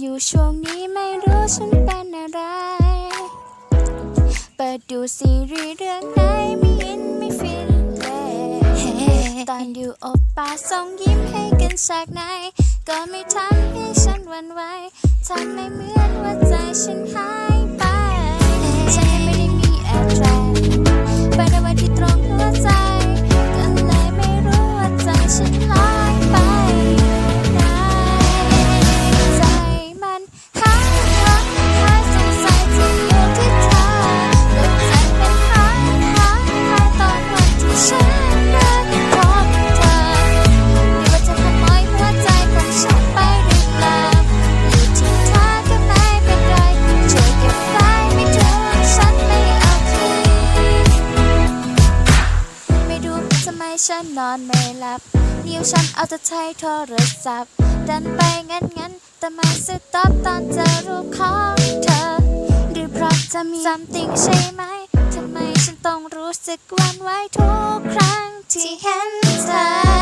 อยู่ช่วงนี้ไม่รู้ฉันเป็นอะไร เปิดดูซีรีส์เรื่องไหนไม่อินไม่ฟินเลย ตอนอยู่อบปาส่งยิ้มให้กันฉากไหน ก็ไม่ทำให้ฉันหวันไหวทำไม่เหมือนว่าใจฉันหาย ให้ฉันนอนไม่หลับ นิ้วฉันเอาแต่ใช้โทรศัพท์ ดันไปงั้นงั้นแต่มาสต็อบตอนเจอรูปของเธอ หรือเพราะจะมี something ใช่ไหม ทำไมฉันต้องรู้สึกหวันไหวทุกครั้งที่เห็นเธอ